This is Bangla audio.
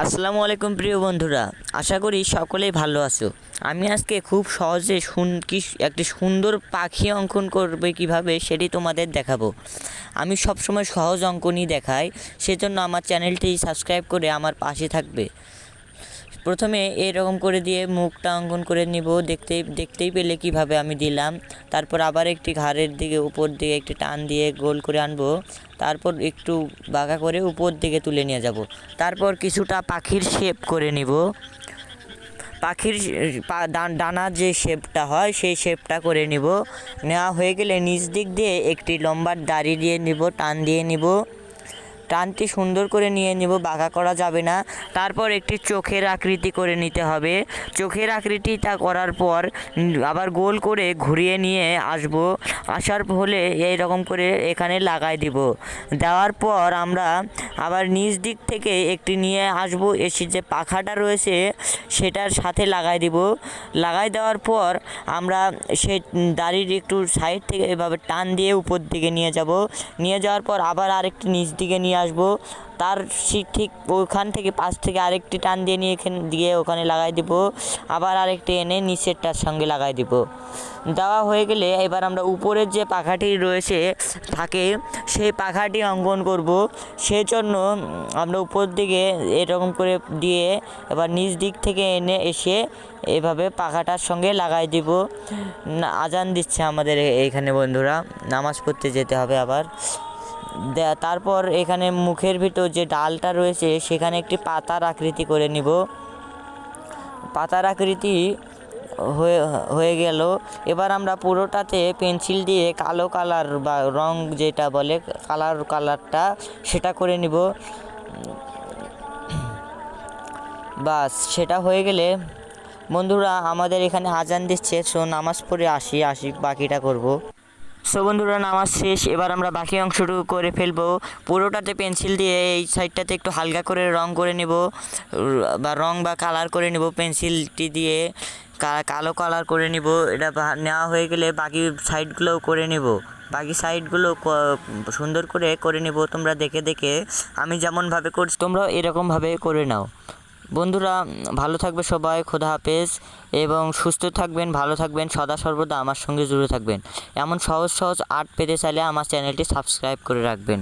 আসসালামু আলাইকুম প্রিয় বন্ধুরা, আশা করি সকলেই ভালো আছো। আমি আজকে খুব সহজে সুন কি একটি সুন্দর পাখি অঙ্কন করবে কীভাবে সেটি তোমাদের দেখাবো। আমি সবসময় সহজ অঙ্কনই দেখাই, সেজন্য আমার চ্যানেলটি সাবস্ক্রাইব করে আমার পাশে থাকবে। প্রথমে এরকম করে দিয়ে মুখটা অঙ্কন করে নিব দেখতেই দেখতেই পেলে কীভাবে আমি দিলাম। তারপর আবার একটি ঘাড়ের দিকে, উপর দিকে একটি টান দিয়ে গোল করে আনব। তারপর একটু বাঁকা করে উপর দিকে তুলে নিয়ে যাব। তারপর কিছুটা পাখির শেপ করে নিব। পাখির ডানার যে শেপটা হয়, সেই শেপটা করে নিব। নেওয়া হয়ে গেলে নিচ দিক দিয়ে একটি লম্বা দাড়ি দিয়ে নিব, টান দিয়ে নিব। টানটি সুন্দর করে নিয়ে নিব, বাঁকা করা যাবে না। তারপর একটি চোখের আকৃতি করে নিতে হবে। চোখের আকৃতিটা করার পর আবার গোল করে ঘুরিয়ে নিয়ে আসব। আসার হলে এই রকম করে এখানে লাগাই দিব। দেওয়ার পর আমরা আবার নিচ দিক থেকে একটি নিয়ে আসব। এসে যে পাখাটা রয়েছে, সেটার সাথে লাগাই দিব। লাগাই দেওয়ার পর আমরা সে দাড়ির একটু সাইড থেকে এভাবে টান দিয়ে উপর দিকে নিয়ে যাব। নিয়ে যাওয়ার পর আবার আরেকটি নিচ দিকে নিয়ে আসব। তার ঠিক ওখান থেকে পাশ থেকে আরেকটি টান দিয়ে নিয়ে এখানে দিয়ে ওখানে লাগাই দিব। আবার আরেকটি এনে নিচেরটার সঙ্গে লাগাই দিব। দেওয়া হয়ে গেলে এবার আমরা উপরের যে পাখাটি রয়েছে থাকে সেই পাখাটি অঙ্কন করব। সেই জন্য উম, আমরা উপর দিকে এরকম করে দিয়ে এবার নিচ দিক থেকে এনে এসে এভাবে পাখাটার সঙ্গে লাগাই দিব। আজান দিচ্ছে আমাদের এইখানে বন্ধুরা। নামাজ পড়তে যেতে হবে আবার। তারপর এখানে মুখের ভিতর যে ডালটা রয়েছে, সেখানে একটি পাতার আকৃতি করে নিব। পাতার আকৃতি হয়ে হয়ে গেল। এবার আমরা পুরোটাতে পেন্সিল দিয়ে কালো কালার বা রং যেটা বলে, কালার কালারটা সেটা করে নিব। বাস, সেটা হয়ে গেলে, বন্ধুরা আমাদের এখানে আজান দিচ্ছে, সো নামাজ পড়ে আসি আসি, বাকিটা করব। সো বন্ধুরা, নামাজ শেষ। এবার আমরা বাকি অংশটুকু করে ফেলব। পুরোটাতে পেন্সিল দিয়ে এই সাইডটাতে একটু হালকা করে রং করে নিব। বা রং বা কালার করে নিব পেন্সিলটি দিয়ে। কালো কালার করে নিব। এটা নেওয়া হয়ে গেলে বাকি সাইডগুলোও করে নিব। বাকি সাইডগুলো সুন্দর করে করে নিব তোমরা দেখে দেখে। আমি যেমনভাবে করছি, তোমরাও এরকমভাবে করে নাও। বন্ধুরা, ভালো থাকবে সবাই, খোদা হাফেজ, এবং সুস্থ থাকবেন, ভালো থাকবেন, সদা সর্বদা আমার সঙ্গে জুড়ে থাকবেন। এমন সহজ সহজ আর্ট পেতে চাইলে আমার চ্যানেলটি সাবস্ক্রাইব করে রাখবেন।